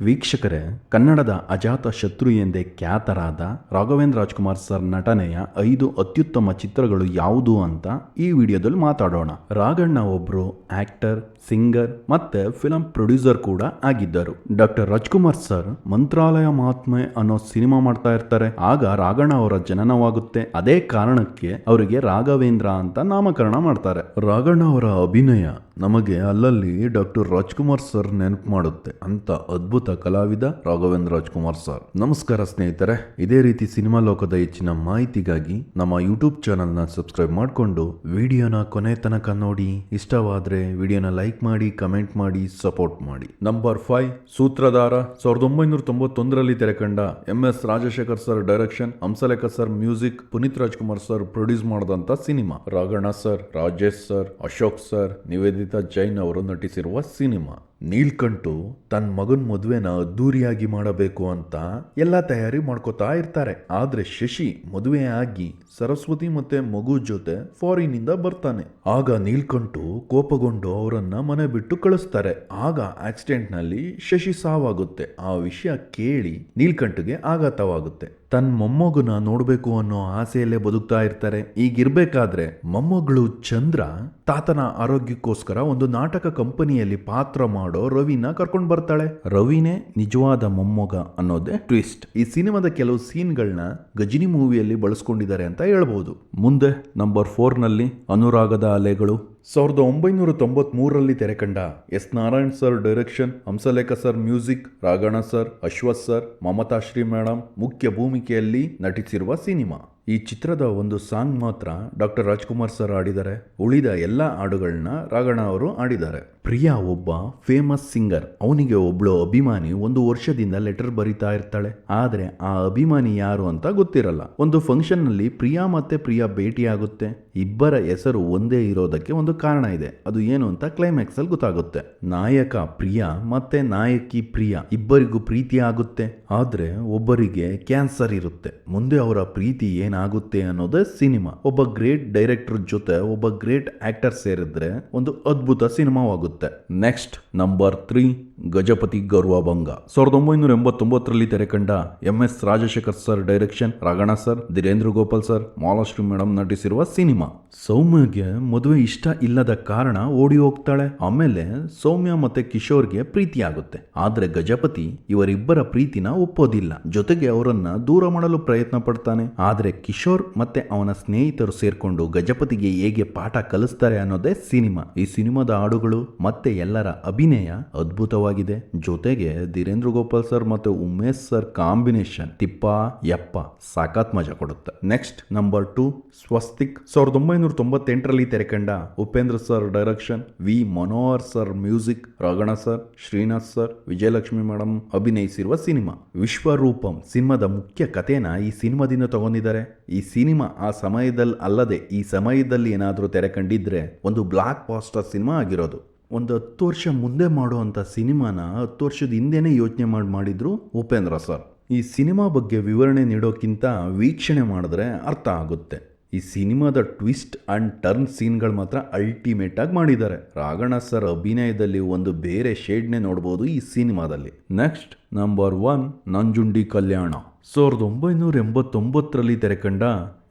ವೀಕ್ಷಕರೇ, ಕನ್ನಡದ ಅಜಾತ ಶತ್ರು ಎಂದೇ ಖ್ಯಾತರಾದ ರಾಘವೇಂದ್ರ ರಾಜ್ಕುಮಾರ್ ಸರ್ ನಟನೆಯ ಐದು ಅತ್ಯುತ್ತಮ ಚಿತ್ರಗಳು ಯಾವುದು ಅಂತ ಈ ವಿಡಿಯೋದಲ್ಲಿ ಮಾತಾಡೋಣ. ರಾಘಣ್ಣ ಒಬ್ರು ಆಕ್ಟರ್, ಸಿಂಗರ್ ಮತ್ತೆ ಫಿಲಂ ಪ್ರೊಡ್ಯೂಸರ್ ಕೂಡ ಆಗಿದ್ದರು. ಡಾಕ್ಟರ್ ರಾಜ್ಕುಮಾರ್ ಸರ್ ಮಂತ್ರಾಲಯ ಮಹಾತ್ಮೆ ಅನ್ನೋ ಸಿನಿಮಾ ಮಾಡ್ತಾ ಇರ್ತಾರೆ. ಆಗ ರಾಘಣ್ಣ ಅವರ ಜನನವಾಗುತ್ತೆ. ಅದೇ ಕಾರಣಕ್ಕೆ ಅವರಿಗೆ ರಾಘವೇಂದ್ರ ಅಂತ ನಾಮಕರಣ ಮಾಡ್ತಾರೆ. ರಾಘಣ್ಣ ಅವರ ಅಭಿನಯ ನಮಗೆ ಅಲ್ಲಲ್ಲಿ ಡಾಕ್ಟರ್ ರಾಜ್ಕುಮಾರ್ ಸರ್ ನೆನಪು ಮಾಡುತ್ತೆ. ಅಂತ ಅದ್ಭುತ ಕಲಾವಿದ ರಾಘವೇಂದ್ರ ರಾಜ್ಕುಮಾರ್ ಸರ್. ನಮಸ್ಕಾರ ಸ್ನೇಹಿತರೆ, ಇದೇ ರೀತಿ ಸಿನಿಮಾ ಲೋಕದ ಹೆಚ್ಚಿನ ಮಾಹಿತಿಗಾಗಿ ನಮ್ಮ ಯೂಟ್ಯೂಬ್ ಚಾನಲ್ನ ಸಬ್ಸ್ಕ್ರೈಬ್ ಮಾಡಿಕೊಂಡು ವಿಡಿಯೋನ ಕೊನೆ ತನಕ ನೋಡಿ. ಇಷ್ಟವಾದ್ರೆ ವಿಡಿಯೋನ ಲೈಕ್ ಮಾಡಿ, ಕಮೆಂಟ್ ಮಾಡಿ, ಸಪೋರ್ಟ್ ಮಾಡಿ. ನಂಬರ್ ಫೈವ್, ಸೂತ್ರಧಾರ, ಸಾವಿರದ ಒಂಬೈನೂರ ತೊಂಬತ್ತೊಂದರಲ್ಲಿ ತೆರೆಕಂಡ M S Rajashekar sir direction, Hamsalekha sir music, Puneeth Rajkumar sir produce ಮಾಡಿದಂತ cinema. Raghanna sir, Rajesh sir, Ashok sir, Niveditha Jain ಅವರು ನಟಿಸಿರುವ ಸಿನಿಮಾ. ನೀಲ್ಕಂಠು ತನ್ನ ಮಗನ ಮದುವೆನ ಅದ್ದೂರಿಯಾಗಿ ಮಾಡಬೇಕು ಅಂತ ಎಲ್ಲ ತಯಾರಿ ಮಾಡ್ಕೋತಾ ಇರ್ತಾರೆ. ಆದ್ರೆ ಶಶಿ ಮದುವೆ ಆಗಿ ಸರಸ್ವತಿ ಮತ್ತೆ ಮಗು ಜೊತೆ ಫಾರಿನ್ ಇಂದ ಬರ್ತಾನೆ. ಆಗ ನೀಲ್ಕಂಠು ಕೋಪಗೊಂಡು ಅವರನ್ನ ಮನೆ ಬಿಟ್ಟು ಕಳಿಸ್ತಾರೆ. ಆಗ ಆಕ್ಸಿಡೆಂಟ್ನಲ್ಲಿ ಶಶಿ ಸಾವಾಗುತ್ತೆ. ಆ ವಿಷಯ ಕೇಳಿ ನೀಲ್ಕಂಠಗೆ ಆಘಾತವಾಗುತ್ತೆ. ತನ್ನ ಮೊಮ್ಮಗನ ನೋಡಬೇಕು ಅನ್ನೋ ಆಸೆಯಲ್ಲೇ ಬದುಕ್ತಾ ಇರ್ತಾರೆ. ಈಗಿರ್ಬೇಕಾದ್ರೆ ಮೊಮ್ಮಗಳು ಚಂದ್ರ ತಾತನ ಆರೋಗ್ಯಕ್ಕೋಸ್ಕರ ಒಂದು ನಾಟಕ ಕಂಪನಿಯಲ್ಲಿ ಪಾತ್ರ ಮಾಡೋ ರವಿನ ಕರ್ಕೊಂಡು ಬರ್ತಾಳೆ. ರವಿನೇ ನಿಜವಾದ ಮೊಮ್ಮಗ ಅನ್ನೋದೇ ಟ್ವಿಸ್ಟ್. ಈ ಸಿನಿಮಾದ ಕೆಲವು ಸೀನ್ಗಳನ್ನ ಗಜಿನಿ ಮೂವಿಯಲ್ಲಿ ಬಳಸ್ಕೊಂಡಿದ್ದಾರೆ ಅಂತ ಹೇಳ್ಬೋದು. ಮುಂದೆ ನಂಬರ್ ಫೋರ್ನಲ್ಲಿ ಅನುರಾಗದ ಅಲೆಗಳು ಸಾವಿರದ ಒಂಬೈನೂರ ತೊಂಬತ್ಮೂರರಲ್ಲಿ ತೆರೆಕಂಡ S Narayan sir direction, Hamsalekha sir music Raghanna sir, Ashwath sir Mamatha Shri madam ಮುಖ್ಯ ಭೂಮಿಕೆಯಲ್ಲಿ ನಟಿಸಿರುವ ಸಿನಿಮಾ. ಈ ಚಿತ್ರದ ಒಂದು ಸಾಂಗ್ ಮಾತ್ರ ಡಾಕ್ಟರ್ ರಾಜ್ಕುಮಾರ್ ಸರ್ ಆಡಿದ್ದಾರೆ ಉಳಿದ ಎಲ್ಲ ಹಾಡುಗಳನ್ನ ರಾಘಣ ಅವರು ಆಡಿದ್ದಾರೆ ಪ್ರಿಯಾ ಒಬ್ಬ ಫೇಮಸ್ ಸಿಂಗರ್ ಅವನಿಗೆ ಒಬ್ಳು ಅಭಿಮಾನಿ. ಒಂದು ವರ್ಷದಿಂದ ಲೆಟರ್ ಬರಿತಾ ಇರ್ತಾಳೆ. ಆದ್ರೆ ಆ ಅಭಿಮಾನಿ ಯಾರು ಅಂತ ಗೊತ್ತಿರಲ್ಲ. ಒಂದು ಫಂಕ್ಷನ್ನಲ್ಲಿ ಪ್ರಿಯಾ ಮತ್ತೆ ಪ್ರಿಯಾ ಭೇಟಿಯಾಗುತ್ತೆ. ಇಬ್ಬರ ಹೆಸರು ಒಂದೇ ಇರೋದಕ್ಕೆ ಒಂದು ಕಾರಣ ಇದೆ. ಅದು ಏನು ಅಂತ ಕ್ಲೈಮ್ಯಾಕ್ಸ್ ಅಲ್ಲಿ ಗೊತ್ತಾಗುತ್ತೆ. ನಾಯಕ ಪ್ರಿಯಾ ಮತ್ತೆ ನಾಯಕಿ ಪ್ರಿಯಾ ಇಬ್ಬರಿಗೂ ಪ್ರೀತಿ ಆಗುತ್ತೆ. ಆದ್ರೆ ಒಬ್ಬರಿಗೆ ಕ್ಯಾನ್ಸರ್ ಇರುತ್ತೆ. ಮುಂದೆ ಅವರ ಪ್ರೀತಿ ಏನಾಗುತ್ತೆ ಅನ್ನೋದೇ ಸಿನಿಮಾ. ಒಬ್ಬ ಗ್ರೇಟ್ ಡೈರೆಕ್ಟರ್ ಜೊತೆ ಒಬ್ಬ ಗ್ರೇಟ್ ಆಕ್ಟರ್ ಸೇರಿದ್ರೆ ಒಂದು ಅದ್ಭುತ ಸಿನಿಮಾವಾಗುತ್ತೆ. Next number three Gajapathi Garvabhanga. ಸಾವಿರದ ಒಂಬೈನೂರ ಎಂಬತ್ತೊಂಬತ್ತರಲ್ಲಿ ತೆರೆಕಂಡ M S Rajashekar sir direction Raghanna sir Dheerendra Gopal sir Malashree madam ನಟಿಸಿರುವ cinema. ಸೌಮ್ಯಗೆ ಮದುವೆ ಇಷ್ಟ ಇಲ್ಲದ ಕಾರಣ ಓಡಿ ಹೋಗ್ತಾಳೆ. ಆಮೇಲೆ ಸೌಮ್ಯ ಮತ್ತೆ ಕಿಶೋರ್ಗೆ ಪ್ರೀತಿ ಆಗುತ್ತೆ ಆದ್ರೆ ಗಜಪತಿ ಇವರಿಬ್ಬರ ಪ್ರೀತಿನ ಒಪ್ಪೋದಿಲ್ಲ. ಜೊತೆಗೆ ಅವರನ್ನ ದೂರ ಮಾಡಲು ಪ್ರಯತ್ನ ಪಡ್ತಾನೆ. ಆದ್ರೆ ಕಿಶೋರ್ ಮತ್ತೆ ಅವನ ಸ್ನೇಹಿತರು ಸೇರ್ಕೊಂಡು ಗಜಪತಿಗೆ ಹೇಗೆ ಪಾಠ ಕಲಿಸ್ತಾರೆ ಅನ್ನೋದೇ ಸಿನಿಮಾ. ಈ ಸಿನಿಮಾದ ಹಾಡುಗಳು ಮತ್ತೆ ಎಲ್ಲರ ಅಭಿನಯ ಅದ್ಭುತವಾಗಿದೆ. ಜೊತೆಗೆ ಧೀರೇಂದ್ರ ಗೋಪಾಲ್ ಸರ್ ಮತ್ತೆ ಉಮೇಶ್ ಸರ್ ಕಾಂಬಿನೇಷನ್ ತಿಪ್ಪ, ಯಪ್ಪ ಸಾಕಾತ್ ಮಜಾ ಕೊಡುತ್ತೆ. ನೆಕ್ಸ್ಟ್, ನಂಬರ್ ಟು, ಸ್ವಸ್ತಿಕ್ ಸಾವಿರದ ಒಂಬೈನೂರ ತೊಂಬತ್ತೆಂಟರಲ್ಲಿ ತೆರೆಕಂಡ Upendra sir direction V Manohar sir music, Raghanna sir, Srinath sir, Vijayalakshmi madam ಅಭಿನಯಿಸಿರುವ cinema. Vishwaroopam ಸಿನಿಮಾದ ಮುಖ್ಯ ಕಥೆನ ಈ ಸಿನಿಮಾದಿಂದ ತಗೊಂಡಿದ್ದಾರೆ. ಈ ಸಿನಿಮಾ ಆ ಸಮಯದಲ್ಲಿ ಅಲ್ಲದೆ ಈ ಸಮಯದಲ್ಲಿ ಏನಾದರೂ ತೆರೆ ಕಂಡಿದ್ರೆ ಒಂದು ಬ್ಲಾಕ್ ಪಾಸ್ಟರ್ ಸಿನಿಮಾ ಆಗಿರೋದು. ಒಂದು ಹತ್ತು ವರ್ಷ ಮುಂದೆ ಮಾಡುವಂಥ ಸಿನಿಮಾನ ಹತ್ತು ವರ್ಷದ ಹಿಂದೆನೇ ಯೋಚನೆ ಮಾಡಿ ಮಾಡಿದ್ರು ಉಪೇಂದ್ರ ಸರ್. ಈ ಸಿನಿಮಾ ಬಗ್ಗೆ ವಿವರಣೆ ನೀಡೋಕ್ಕಿಂತ ವೀಕ್ಷಣೆ ಮಾಡಿದ್ರೆ ಅರ್ಥ ಆಗುತ್ತೆ. ಈ ಸಿನಿಮಾದ ಟ್ವಿಸ್ಟ್ ಆ್ಯಂಡ್ ಟರ್ನ್ ಸೀನ್ಗಳು ಮಾತ್ರ ಅಲ್ಟಿಮೇಟಾಗಿ ಮಾಡಿದ್ದಾರೆ. ರಾಘಣ ಸರ್ ಅಭಿನಯದಲ್ಲಿ ಒಂದು ಬೇರೆ ಶೇಡ್ನೇ ನೋಡ್ಬೋದು ಈ ಸಿನಿಮಾದಲ್ಲಿ. Next number one Nanjundi Kalyana. ಸಾವಿರದ ಒಂಬೈನೂರ ಎಂಬತ್ತೊಂಬತ್ತರಲ್ಲಿ ತೆರೆಕಂಡ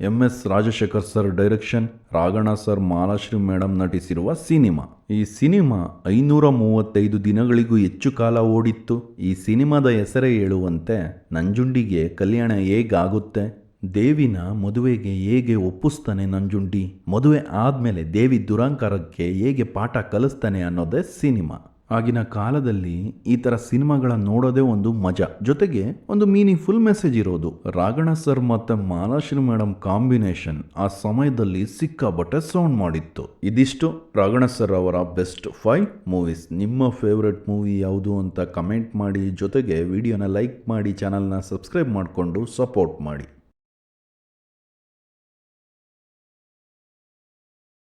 M S Rajashekar sir direction Raghanna sir Malashree madam ನಟಿಸಿರುವ cinema. ಈ ಸಿನಿಮಾ ಐನೂರ ಮೂವತ್ತೈದು ದಿನಗಳಿಗೂ ಹೆಚ್ಚು ಕಾಲ ಓಡಿತ್ತು. ಈ ಸಿನಿಮಾದ ಹೆಸರೇ ಹೇಳುವಂತೆ ನಂಜುಂಡಿಗೆ ಕಲ್ಯಾಣ ಹೇಗಾಗುತ್ತೆ? ದೇವಿನ ಮದುವೆಗೆ ಹೇಗೆ ಒಪ್ಪಿಸ್ತಾನೆ ನಂಜುಂಡಿ? ಮದುವೆ ಆದಮೇಲೆ ದೇವಿ ದುರಂಕಾರಕ್ಕೆ ಹೇಗೆ ಪಾಠ ಕಲಿಸ್ತಾನೆ ಅನ್ನೋದೇ ಸಿನಿಮಾ. ಆಗಿನ ಕಾಲದಲ್ಲಿ ಈ ಥರ ಸಿನಿಮಾಗಳ ನೋಡೋದೇ ಒಂದು ಮಜಾ. ಜೊತೆಗೆ ಒಂದು ಮೀನಿಂಗ್ಫುಲ್ ಮೆಸೇಜ್ ಇರೋದು. ರಾಘಣ ಸರ್ ಮತ್ತು ಮಾಲಾಶ್ರೀ ಮೇಡಮ್ ಕಾಂಬಿನೇಷನ್ ಆ ಸಮಯದಲ್ಲಿ ಸಿಕ್ಕಾಬಟ್ಟೆ ಸೌಂಡ್ ಮಾಡಿತ್ತು. ಇದಿಷ್ಟು ರಾಘಣ ಸರ್ ಅವರ ಬೆಸ್ಟ್ ಫೈವ್ ಮೂವೀಸ್ ನಿಮ್ಮ ಫೇವ್ರೆಟ್ ಮೂವಿ ಯಾವುದು ಅಂತ ಕಮೆಂಟ್ ಮಾಡಿ. ಜೊತೆಗೆ ವಿಡಿಯೋನ ಲೈಕ್ ಮಾಡಿ ಚಾನಲ್ನ ಸಬ್ಸ್ಕ್ರೈಬ್ ಮಾಡಿಕೊಂಡು ಸಪೋರ್ಟ್ ಮಾಡಿ.